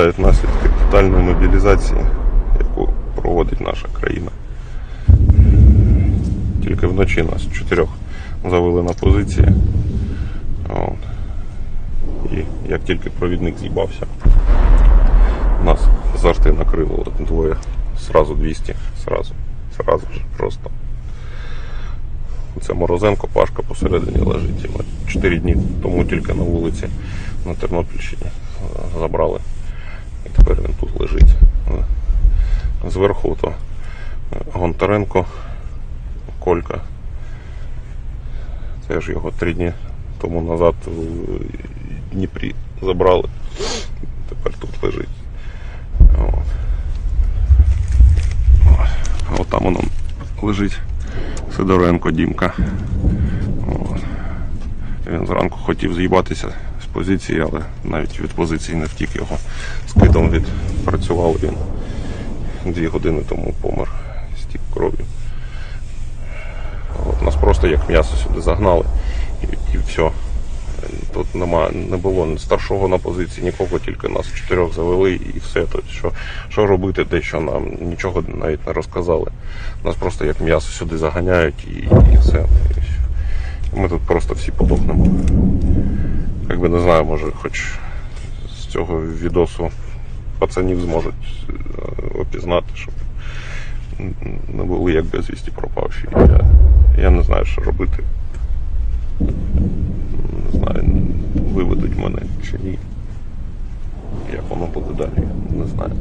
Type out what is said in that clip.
Наслідки тотальної мобілізації, яку проводить наша країна. Тільки вночі нас чотирьох завели на позиції. І як тільки провідник з'їбався, нас з накрило двоє. Сразу 200, сразу. Сразу ж просто. Це Морозенко, Пашка посередині лежить. Чотири дні тому тільки на вулиці на Тернопільщині е, забрали. І тепер він тут лежить. Зверху то е, Гонтаренко, Колька. Теж його три дні тому назад в Дніпрі забрали. Тепер тут лежить. От. От там воно лежить Сидоренко Дімка. От. Він зранку хотів з'їбатися позиції, але навіть від позиції не втік його. Скидом відпрацював він. Дві години тому помер. Стік кров'ю. Нас просто як м'ясо сюди загнали і, і все. Тут нема, не було старшого на позиції, нікого, тільки нас чотирьох завели і все. Тобто, що, що робити, де що нам нічого навіть не розказали. Нас просто як м'ясо сюди заганяють і, і все. Ми тут просто всі подохнемо. Якби не знаю, може, хоч з цього відосу пацанів зможуть е, опізнати, щоб не були як безвісті пропавші. Я, я не знаю, що робити. Не знаю, виведуть мене чи ні. Як воно буде далі, не знаю.